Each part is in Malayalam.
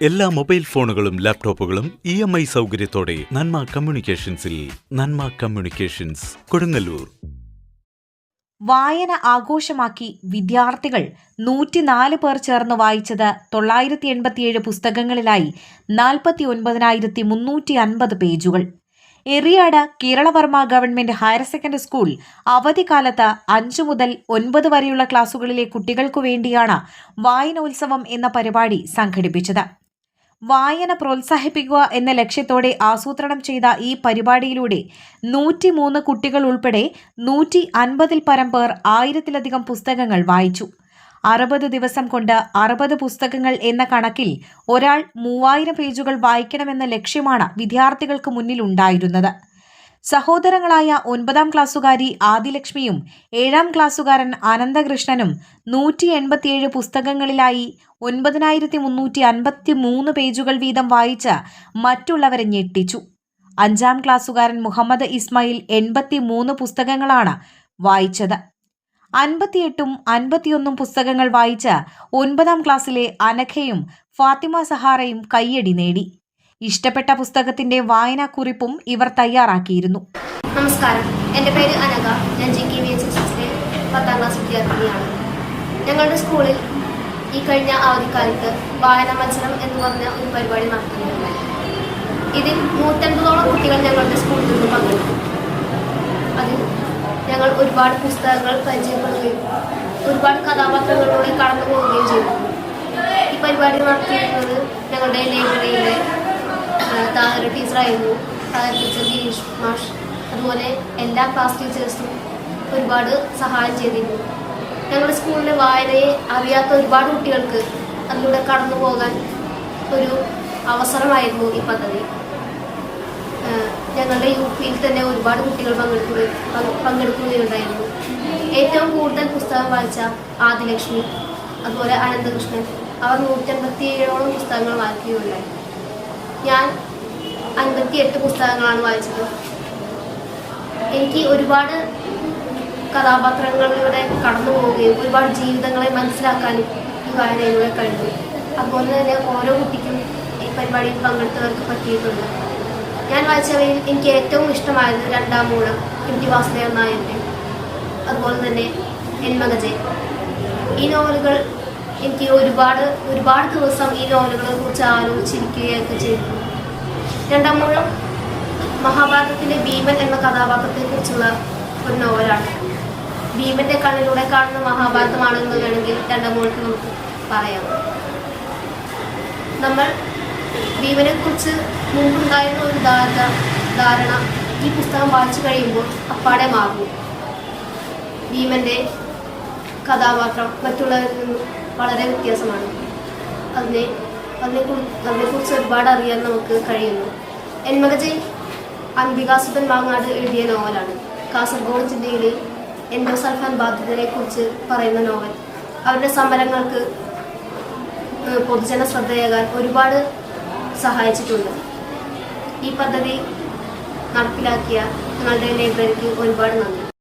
എല്ലാ മൊബൈൽ ഫോണുകളും ലാപ്ടോപ്പുകളും ഇ എം ഐ സൗകര്യത്തോടെ നന്മ കമ്മ്യൂണിക്കേഷൻസിൽ നന്മ കമ്മ്യൂണിക്കേഷൻസ് കൊടുങ്ങല്ലൂർ. വായന ആഘോഷമാക്കി വിദ്യാർത്ഥികൾ നൂറ്റിനാല് പേർ ചേർന്ന് വായിച്ചത് തൊള്ളായിരത്തി എൺപത്തിയേഴ് പുസ്തകങ്ങളിലായി നാൽപ്പത്തി ഒൻപതിനായിരത്തി മുന്നൂറ്റി അൻപത് പേജുകൾ. Eriyad Keralavarma government higher secondary school അവധിക്കാലത്ത് അഞ്ചു മുതൽ ഒൻപത് വരെയുള്ള ക്ലാസുകളിലെ കുട്ടികൾക്കു വേണ്ടിയാണ് വായനോത്സവം എന്ന പരിപാടി സംഘടിപ്പിച്ചത്. വായന പ്രോത്സാഹിപ്പിക്കുക എന്ന ലക്ഷ്യത്തോടെ ആസൂത്രണം ചെയ്ത ഈ പരിപാടിയിലൂടെ നൂറ്റിമൂന്ന് കുട്ടികൾ ഉൾപ്പെടെ നൂറ്റി അൻപതിൽ പരം പേർ ആയിരത്തിലധികം പുസ്തകങ്ങൾ വായിച്ചു. അറുപത് ദിവസം കൊണ്ട് അറുപത് പുസ്തകങ്ങൾ എന്ന കണക്കിൽ ഒരാൾ മൂവായിരം പേജുകൾ വായിക്കണമെന്ന ലക്ഷ്യമാണ് വിദ്യാർത്ഥികൾക്ക് മുന്നിൽ ഉണ്ടായിരുന്നത്. സഹോദരങ്ങളായ ഒൻപതാം ക്ലാസ്സുകാരി ആദിലക്ഷ്മിയും ഏഴാം ക്ലാസ്സുകാരൻ അനന്തകൃഷ്ണനും നൂറ്റി എൺപത്തിയേഴ് പുസ്തകങ്ങളിലായി ഒൻപതിനായിരത്തി മുന്നൂറ്റി അൻപത്തി മൂന്ന് പേജുകൾ വീതം വായിച്ച മറ്റുള്ളവരെ ഞെട്ടിച്ചു. അഞ്ചാം ക്ലാസ്സുകാരൻ മുഹമ്മദ് ഇസ്മായിൽ എൺപത്തി മൂന്ന് പുസ്തകങ്ങളാണ് വായിച്ചത്. അൻപത്തിയെട്ടും അൻപത്തിയൊന്നും പുസ്തകങ്ങൾ വായിച്ച ഒൻപതാം ക്ലാസ്സിലെ അനഖയും ഫാത്തിമ സഹാറയും കയ്യടി നേടി. ഇഷ്ടപ്പെട്ട പുസ്തകത്തിന്റെ വായനാക്കുറിപ്പും ഇവർ തയ്യാറാക്കിയിരുന്നു. നമസ്കാരം. എന്റെ പേര് അനക ഞാൻ G K V H S പത്താം ക്ലാസ് വിദ്യാർത്ഥിനിയാണ്. ഞങ്ങളുടെ സ്കൂളിൽ ഈ കഴിഞ്ഞ അവധിക്കാലത്ത് വായന മത്സരം എന്ന് പറഞ്ഞ ഒരു പരിപാടി നടത്തുന്നുണ്ട്. ഇതിൽ നൂറ്റൻപതോളം കുട്ടികൾ ഞങ്ങളുടെ സ്കൂളിൽ നിന്ന് പങ്കെടുത്തു. അതിൽ ഞങ്ങൾ ഒരുപാട് പുസ്തകങ്ങൾ പരിചയപ്പെടുകയും ഒരുപാട് കഥാപാത്രങ്ങളിലൂടെ കടന്നു പോവുകയും ചെയ്തു. ഈ പരിപാടി നടത്തിയിരുന്നത് ഞങ്ങളുടെ ലൈബ്രറിയിലെ താര ടീച്ചറായിരുന്നു. താഹര ടീച്ചർ ഗിരീഷ് മാഷ്. അതുപോലെ എല്ലാ ക്ലാസ് ടീച്ചേഴ്സും ഒരുപാട് സഹായം ചെയ്തിരുന്നു. ഞങ്ങളുടെ സ്കൂളിലെ വായനയെ അറിയാത്ത ഒരുപാട് കുട്ടികൾക്ക് അതിലൂടെ കടന്നു പോകാൻ ഒരു അവസരമായിരുന്നു ഈ പദ്ധതി. ഞങ്ങളുടെ യു പിയിൽ തന്നെ ഒരുപാട് കുട്ടികൾ പങ്കെടുക്കുക പങ്ക് പങ്കെടുക്കുകയുണ്ടായിരുന്നു ഏറ്റവും കൂടുതൽ പുസ്തകം വായിച്ച ആദിലക്ഷ്മി അതുപോലെ അനന്തകൃഷ്ണൻ. അവർ നൂറ്റമ്പത്തിയേഴോളം പുസ്തകങ്ങൾ വായിക്കുകയുണ്ടായി. ഞാൻ അൻപത്തിയെട്ട് പുസ്തകങ്ങളാണ് വായിച്ചത്. എനിക്ക് ഒരുപാട് കഥാപാത്രങ്ങളിലൂടെ കടന്നു പോവുകയും ഒരുപാട് ജീവിതങ്ങളെ മനസ്സിലാക്കാനും ഈ വായനയിലൂടെ കഴിഞ്ഞു. അതുപോലെ തന്നെ ഓരോ കുട്ടിക്കും ഈ പരിപാടിയിൽ പങ്കെടുത്തവർക്ക് പറ്റിയിട്ടുണ്ട്. ഞാൻ വായിച്ചവയിൽ എനിക്ക് ഏറ്റവും ഇഷ്ടമായത് രണ്ടാം മൂലം എം ടി വാസുദേവൻ നായരുടെ. അതുപോലെ തന്നെ എൻ മകജെ ഈ നോവലുകൾ എനിക്ക് ഒരുപാട് ഒരുപാട് ദിവസം ഈ നോവലുകളെ കുറിച്ച് ആലോചിച്ചിരിക്കുകയൊക്കെ ചെയ്തു. രണ്ടാം മൂഴം മഹാഭാരതത്തിലെ ഭീമൻ എന്ന കഥാപാത്രത്തെ കുറിച്ചുള്ള ഒരു നോവലാണ്. ഭീമന്റെ കണ്ണിലൂടെ കാണുന്ന മഹാഭാരതമാണ് എന്ന് വേണമെങ്കിൽ രണ്ടാം മൂഴത്തിൽ നമുക്ക് പറയാം. നമ്മൾ ഭീമനെ കുറിച്ച് മുമ്പുണ്ടായിരുന്ന ഒരു ധാരണ ധാരണ ഈ പുസ്തകം വായിച്ചു കഴിയുമ്പോൾ അപ്പാടെ മാറും. ഭീമന്റെ കഥാപാത്രം മറ്റുള്ളവരിൽ നിന്നും വളരെ വ്യത്യാസമാണ്. അതിനെ അതിനെ അതിനെക്കുറിച്ച് ഒരുപാട് അറിയാൻ നമുക്ക് കഴിയുന്നു. എന്മകജയ് അംബികാസുധൻ വാങ്ങാട് എഴുതിയ നോവലാണ്. കാസർഗോഡ് ജില്ലയിലെ എൻഡോസൾഫാൻ ബാധിതരെ കുറിച്ച് പറയുന്ന നോവൽ. അവരുടെ സമരങ്ങൾക്ക് പൊതുജന ശ്രദ്ധയേകാൻ ഒരുപാട് സഹായിച്ചിട്ടുണ്ട്. ഈ പദ്ധതി നടപ്പിലാക്കിയ നിങ്ങളുടെ ലൈബ്രറിക്ക് ഒരുപാട് നന്ദി.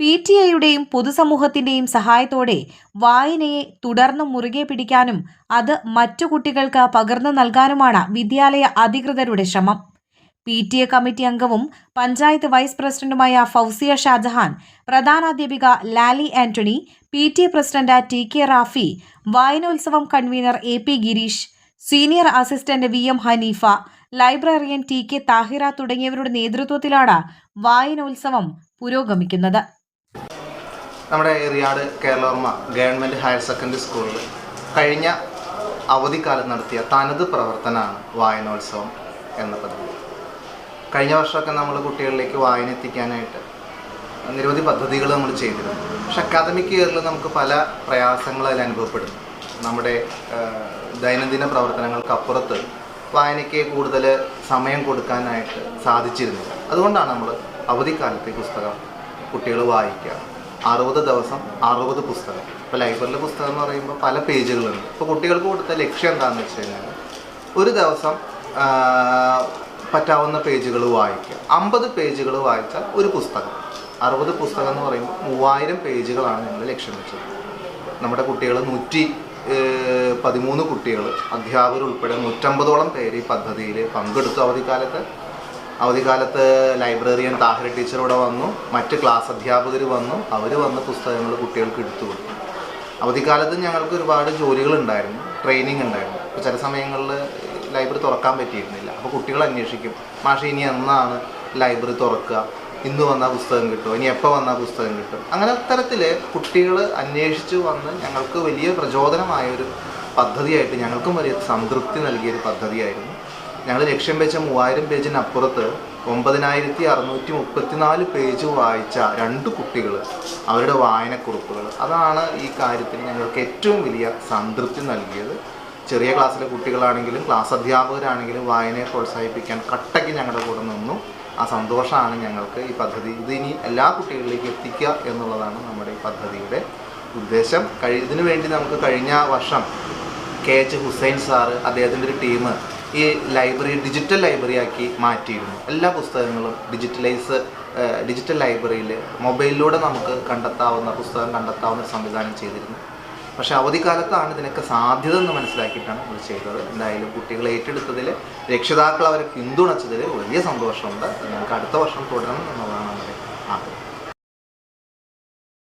പി ടി ഐയുടെയും പൊതുസമൂഹത്തിന്റെയും സഹായത്തോടെ വായനയെ തുടർന്ന് മുറുകെ പിടിക്കാനും അത് മറ്റു കുട്ടികൾക്ക് പകർന്നു നൽകാനുമാണ് വിദ്യാലയ അധികൃതരുടെ ശ്രമം. പി ടി എ കമ്മിറ്റി അംഗവും പഞ്ചായത്ത് വൈസ് പ്രസിഡന്റുമായ Fousiya Shajahan പ്രധാനാധ്യാപിക Lali Antony P T A president T K Rafi വായനോത്സവം convener A P Girish senior assistant V M Haneefa librarian T K Thahira തുടങ്ങിയവരുടെ നേതൃത്വത്തിലാണ് വായനോത്സവം പുരോഗമിക്കുന്നത്. നമ്മുടെ Riyad Keralavarma government higher secondary സ്കൂളിൽ കഴിഞ്ഞ അവധിക്കാലം നടത്തിയ തനത് പ്രവർത്തനമാണ് വായനോത്സവം എന്ന പദ്ധതി. കഴിഞ്ഞ വർഷമൊക്കെ നമ്മൾ കുട്ടികളിലേക്ക് വായന എത്തിക്കാനായിട്ട് നിരവധി പദ്ധതികൾ നമ്മൾ ചെയ്തിരുന്നു. പക്ഷെ അക്കാദമിക് ഇയറിൽ നമുക്ക് പല പ്രയാസങ്ങൾ അതിൽ അനുഭവപ്പെടുന്നു. നമ്മുടെ ദൈനംദിന പ്രവർത്തനങ്ങൾക്ക് അപ്പുറത്ത് വായനയ്ക്ക് കൂടുതൽ സമയം കൊടുക്കാനായിട്ട് സാധിച്ചിരുന്നില്ല. അതുകൊണ്ടാണ് നമ്മൾ അവധിക്കാലത്ത് പുസ്തകം കുട്ടികൾ വായിക്കുക. അറുപത് ദിവസം അറുപത് പുസ്തകം. ഇപ്പോൾ ലൈബ്രറിയിലെ പുസ്തകം എന്ന് പറയുമ്പോൾ പല പേജുകളുണ്ട്. ഇപ്പോൾ കുട്ടികൾക്ക് കൊടുത്ത ലക്ഷ്യം എന്താണെന്ന് വെച്ച് കഴിഞ്ഞാൽ ഒരു ദിവസം പറ്റാവുന്ന പേജുകൾ വായിക്കുക. അമ്പത് പേജുകൾ വായിച്ചാൽ ഒരു പുസ്തകം. അറുപത് പുസ്തകം എന്ന് പറയുമ്പോൾ മൂവായിരം പേജുകളാണ് ഞങ്ങൾ ലക്ഷ്യം വെച്ചത്. നമ്മുടെ കുട്ടികൾ നൂറ്റി പതിമൂന്ന് കുട്ടികൾ അധ്യാപകർ ഉൾപ്പെടെ നൂറ്റമ്പതോളം പേര് ഈ പദ്ധതിയിൽ പങ്കെടുത്തു. അവധിക്കാലത്ത് അവധിക്കാലത്ത് ലൈബ്രറിയൻ താഹിർ ടീച്ചർ ഇവിടെ വന്നു മറ്റ് ക്ലാസ് അധ്യാപകർ വന്നു അവർ വന്ന് പുസ്തകങ്ങൾ കുട്ടികൾക്ക് എടുത്തു കൊടുത്തു. അവധിക്കാലത്ത് ഞങ്ങൾക്ക് ഒരുപാട് ജോലികളുണ്ടായിരുന്നു ട്രെയിനിങ് ഉണ്ടായിരുന്നു. അപ്പോൾ ചില സമയങ്ങളിൽ ലൈബ്രറി തുറക്കാൻ പറ്റിയിരുന്നില്ല. അപ്പോൾ കുട്ടികൾ അന്വേഷിക്കും മാഷ ഇനി എന്നാണ് ലൈബ്രറി തുറക്കുക? ഇന്ന് വന്നാൽ പുസ്തകം കിട്ടും ഇനി എപ്പോൾ വന്നാൽ പുസ്തകം കിട്ടും? അങ്ങനെ അത്തരത്തിൽ കുട്ടികൾ അന്വേഷിച്ച് വന്ന് ഞങ്ങൾക്ക് വലിയ പ്രചോദനമായൊരു പദ്ധതിയായിട്ട് ഞങ്ങൾക്കും വലിയ സംതൃപ്തി നൽകിയൊരു പദ്ധതിയായിരുന്നു. ഞങ്ങൾ ലക്ഷ്യം വെച്ച മൂവായിരം പേജിനപ്പുറത്ത് ഒമ്പതിനായിരത്തി അറുന്നൂറ്റി മുപ്പത്തിനാല് പേജ് വായിച്ച രണ്ട് കുട്ടികൾ അവരുടെ വായനക്കുറിപ്പുകൾ അതാണ് ഈ കാര്യത്തിൽ ഞങ്ങൾക്ക് ഏറ്റവും വലിയ സംതൃപ്തി നൽകിയത്. ചെറിയ ക്ലാസ്സിലെ കുട്ടികളാണെങ്കിലും ക്ലാസ് അധ്യാപകരാണെങ്കിലും വായനയെ പ്രോത്സാഹിപ്പിക്കാൻ കട്ടയ്ക്ക് ഞങ്ങളുടെ കൂടെ നിന്നു. ആ സന്തോഷമാണ് ഞങ്ങൾക്ക് ഈ പദ്ധതി. ഇത് ഇനി എല്ലാ കുട്ടികളിലേക്കും എത്തിക്കുക എന്നുള്ളതാണ് നമ്മുടെ ഈ പദ്ധതിയുടെ ഉദ്ദേശം. കഴി ഇതിനു വേണ്ടി നമുക്ക് കഴിഞ്ഞ വർഷം കെ എച്ച് ഹുസൈൻ സാറ് അദ്ദേഹത്തിന്റെ ഒരു ടീം ഈ ലൈബ്രറി ഡിജിറ്റൽ ലൈബ്രറി ആക്കി മാറ്റിയിരുന്നു. എല്ലാ പുസ്തകങ്ങളും ഡിജിറ്റലൈസ് ഡിജിറ്റൽ ലൈബ്രറിയിൽ മൊബൈലിലൂടെ നമുക്ക് കണ്ടെത്താവുന്ന പുസ്തകം കണ്ടെത്താവുന്ന സംവിധാനം ചെയ്തിരുന്നു. പക്ഷേ അവധിക്കാലത്താണ് ഇതിനൊക്കെ സാധ്യത എന്ന് മനസ്സിലാക്കിയിട്ടാണ് നമ്മൾ ചെയ്തത്. എന്തായാലും കുട്ടികളെ ഏറ്റെടുത്തതിൽ രക്ഷിതാക്കൾ അവരെ പിന്തുണച്ചതിൽ വലിയ സന്തോഷമുണ്ട്. നമുക്ക് അടുത്ത വർഷം തുടരണം എന്നുള്ളതാണ് നമ്മുടെ ആഗ്രഹം.